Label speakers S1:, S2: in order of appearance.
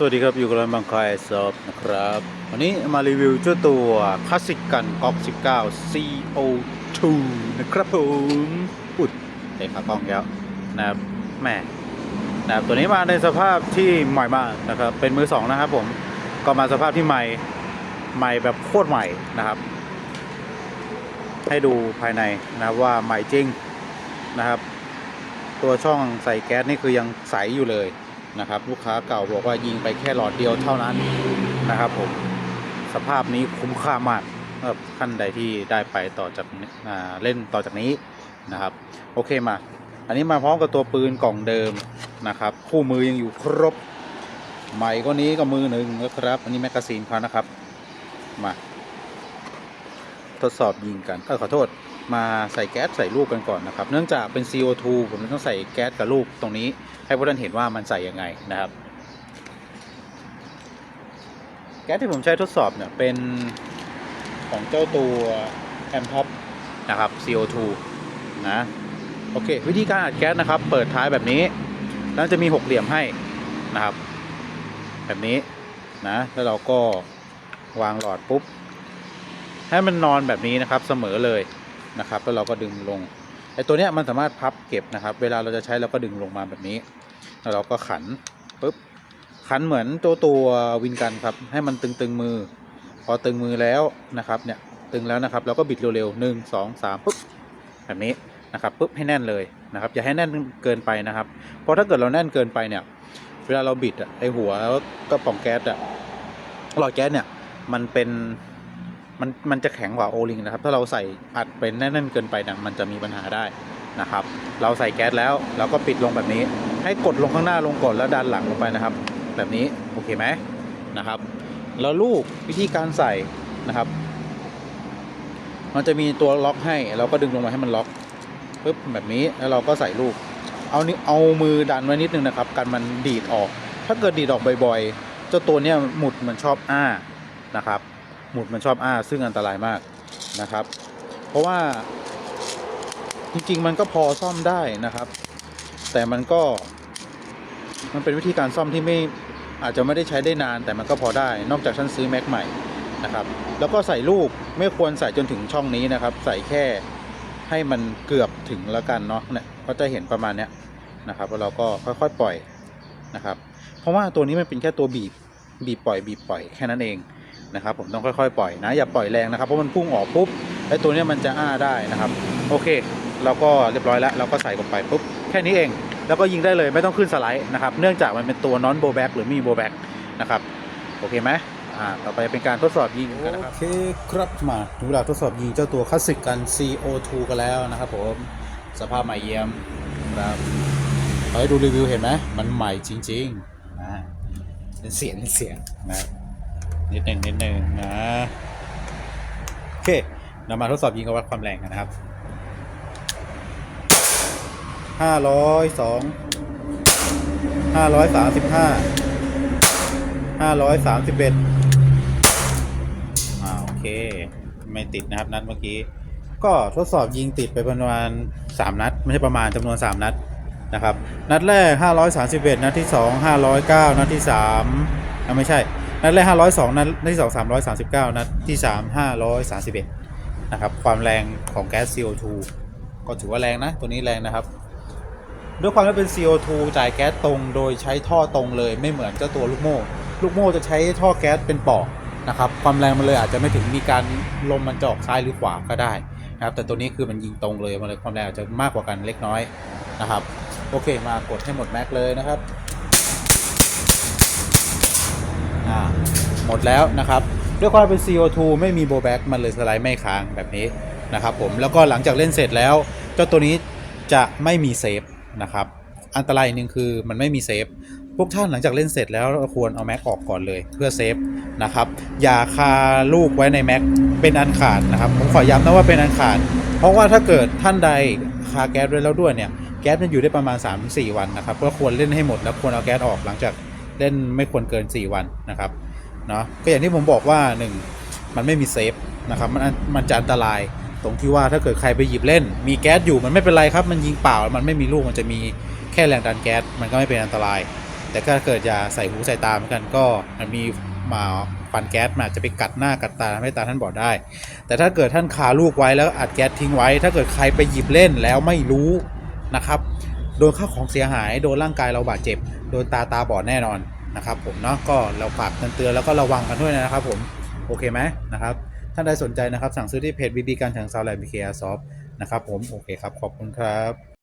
S1: สวัสดีครับ อยู่กับเราบางคายซอฟนะครับ วันนี้มารีวิวเจ้าตัวคลาสสิกกันก๊อก 19 CO2 นะครับผมอุดเด็กขากล้องแล้วนะครับแหม่นะครับตัวนี้มาในสภาพที่ใหม่มากนะครับ เป็นมือสองนะครับผม ก็มาสภาพที่ใหม่ ใหม่แบบโคตรใหม่นะครับ ให้ดูภายในนะว่าใหม่จริงนะครับ ตัวช่องใส่แก๊สนี่คือยังใสอยู่เลย นะครับ ลูกค้าเก่าบอกว่ายิงไปแค่หลอดเดียวเท่านั้นนะครับผมสภาพนี้คุ้มค่ามากสำหรับท่านใดที่ได้ไปต่อจากเล่นต่อจากนี้นะครับ โอเคมา อันนี้มาพร้อมกับตัวปืนกล่องเดิมนะครับ คู่มือยังอยู่ครบ ใหม่ก็นี้ก็มือหนึ่งนะครับ อันนี้แมกกาซีนเขานะครับ มา ทดสอบยิงกันเออขอโทษ มาใส่แก๊สใส่ลูกกันก่อนนะครับ เนื่องจากเป็น CO2 ผมต้องใส่แก๊สกับลูกตรงนี้ ให้พวกท่านเห็นว่ามันใส่ยังไงนะครับ แก๊สที่ผมใช้ทดสอบเนี่ยเป็นของเจ้าตัวแอมท็อปนะครับ CO2 นะโอเค วิธีการอัดแก๊สนะครับ เปิดท้ายแบบนี้ แล้วจะมีหกเหลี่ยมให้นะครับ แบบนี้นะแล้วเราก็วางหลอดปุ๊บ ให้มันนอนแบบนี้นะครับเสมอเลย นะครับแล้วเราก็ดึงลงไอ้ตัวเนี้ยมันสามารถพับเก็บนะครับ เวลาเราจะใช้เราก็ดึงลงมาแบบนี้แล้วเราก็ขันปุ๊บขันเหมือนตัวตัววินกันครับ ให้มันตึงๆมือ พอตึงมือแล้วนะครับเนี่ยตึงแล้วนะครับเราก็บิดเร็วๆหนึ่งสองสามปุ๊บแบบนี้นะครับปุ๊บให้แน่นเลยนะครับอย่าให้แน่นเกินไปนะครับ เพราะถ้าเกิดเราแน่นเกินไปเนี่ย เวลาเราบิดอะไอหัวกระป๋องแก๊สอะหลอดแก๊สเนี่ยมันเป็น มันมันจะแข็งกว่าโอลิงนะครับ ถ้าเราใส่อัดเป็นแน่นๆเกินไปนี่ยมันจะมีปัญหาได้นะครับ เราใส่แก๊สแล้วเราก็ปิดลงแบบนี้ ให้กดลงข้างหน้าลงก่อนแล้วดันหลังลงไปนะครับ แบบนี้โอเคไหมนะครับ แล้วลูกวิธีการใส่นะครับ มันจะมีตัวล็อกให้เราก็ดึงลงมาให้มันล็อกปึ๊บแบบนี้แล้วเราก็ใส่ลูก เอานี่เอามือดันไว้นิดนึงนะครับกันมันดีดออก ถ้าเกิดดีดออกบ่อยๆเจ้าตัวเนี้ยหมุดมันชอบอ้านะครับ หมุดมันชอบอ้าซึ่งอันตรายมากนะครับ เพราะว่าจริงๆ มันก็พอซ่อมได้นะครับ แต่มันก็ มันเป็นวิธีการซ่อมที่ไม่อาจจะไม่ได้ใช้ได้นาน แต่มันก็พอได้ นอกจากฉันซื้อแม็กใหม่นะครับ แล้วก็ใส่ลูกไม่ควรใส่จนถึงช่องนี้นะครับ ใส่แค่ให้มันเกือบถึงแล้วกันเนาะเนี่ยก็จะเห็นประมาณเนี้ยนะครับแล้วเราก็ค่อยๆปล่อยนะครับ เพราะว่าตัวนี้มันเป็นแค่ตัวบีบ บีบปล่อย บีบปล่อยแค่นั้นเอง นะครับผมต้องค่อยๆปล่อยนะอย่าปล่อยแรงนะครับเพราะมันพุ่งออกปุ๊บไอ้ตัวเนี้ยมันจะอ้าได้นะครับ โอเค เราก็เรียบร้อยแล้ว เราก็ใส่ลงไปปุ๊บแค่นี้เอง แล้วก็ยิงได้เลยไม่ต้องขึ้นสไลด์นะครับ เนื่องจากมันเป็นตัวนอนโบแบ็กหรือมีโบแบ็กนะครับ โอเคไหมอ่าต่อไปเป็นการทดสอบยิงกันนะครับโอเคครับมาถึงเวลาทดสอบยิงเจ้าตัวคลาสสิกกัน CO2 กันแล้วนะครับผมสภาพใหม่เยี่ยมครับไปดูรีวิวเห็นไหมมันใหม่จริงๆนะเป็นเสียงเป็นเสียงนะ นิดหนึ่งนิดหนึ่งนะโอเคเรามาทดสอบยิงกับวัดความแรงกันนะครับห้าร้อยสองห้าร้อยสามสิบห้าห้าร้อยสามสิบเอ็ดอ่าโอเค ไม่ติดนะครับนัดเมื่อกี้ ก็ทดสอบยิงติดไปประมาณสามนัด ไม่ใช่ประมาณจำนวนสามนัดนะครับ นัดแรกห้าร้อยสามสิบเอ็ดนัดที่สองห้าร้อยเก้านัดที่สามอ่าไม่ใช่ นัดแรกห้าร้อยสองนัดที่สองสามร้อยสามสิบเก้านัดที่สามห้าร้อยสามสิบเอ็ดนะครับ ความแรงของแก๊ส CO2 ก็ถือว่าแรงนะ ตัวนี้แรงนะครับ ด้วยความที่เป็น CO2 จ่ายแก๊สตรง โดยใช้ท่อตรงเลยไม่เหมือนเจ้าตัวลูกโม่ ลูกโม่จะใช้ท่อแก๊สเป็นปอกนะครับ ความแรงมันเลยอาจจะไม่ถึงมีการลมมันจะออกซ้ายหรือขวาก็ได้นะครับ แต่ตัวนี้คือมันยิงตรงเลยมันเลยความแรงอาจจะมากกว่ากันเล็กน้อยนะครับ โอเคมากดให้หมดแม็กเลยนะครับ อ่าหมดแล้วนะครับด้วยความเป็น CO2 ไม่มีโบแบ็กมันเลยสไลด์ไม่ค้างแบบนี้นะครับผมแล้วก็หลังจากเล่นเสร็จแล้ว เจ้าตัวนี้จะไม่มีเซฟนะครับอันตรายหนึ่งคือมันไม่มีเซฟพวกท่านหลังจากเล่นเสร็จแล้วควรเอาแม็กออกก่อนเลยเพื่อเซฟนะครับอย่าคาลูกไว้ในแม็กเป็นอันขาดนะครับผมขอย้ำนะว่าเป็นอันขาด เพราะว่าถ้าเกิดท่านใดคาแก๊สไว้แล้วด้วยเนี่ยแก๊สมันอยู่ได้ประมาณ 3-4 วันนะครับก็ควรเล่นให้หมดแล้วควรเอาแก๊สออกหลังจาก เล่นไม่ควรเกิน 4 วันนะครับเนาะก็อย่างที่ผมบอกว่า 1 มันไม่มีเซฟนะครับมันมันจะอันตรายตรงที่ว่าถ้าเกิดใครไปหยิบเล่น มีแก๊สอยู่มันไม่เป็นไรครับ มันยิงเปล่ามันไม่มีลูกมันจะมีแค่แรงดันแก๊สมันก็ไม่เป็นอันตราย แต่ก็เกิดอย่าใส่หูใส่ตาเหมือนกันก็มันมีมาควันแก๊สมาจจะไปกัดหน้ากัดตาทำให้ตาท่านบอดได้ แต่ถ้าเกิดท่านคาลูกไว้แล้วอัดแก๊สทิ้งไว้ ถ้าเกิดใครไปหยิบเล่นแล้วไม่รู้นะครับ โดนข้าวของเสียหาย โดนร่างกายเราบาดเจ็บ โดนตาตาบอดแน่นอนนะครับผมเนาะก็เราฝากเตือนแล้วก็ระวังกันด้วยนะครับผมโอเคไหมนะครับท่านใดสนใจนะครับสั่งซื้อที่เพจบีบีการถังซาวแลน์บีเคอาซอฟนะครับผมโอเคครับขอบคุณครับ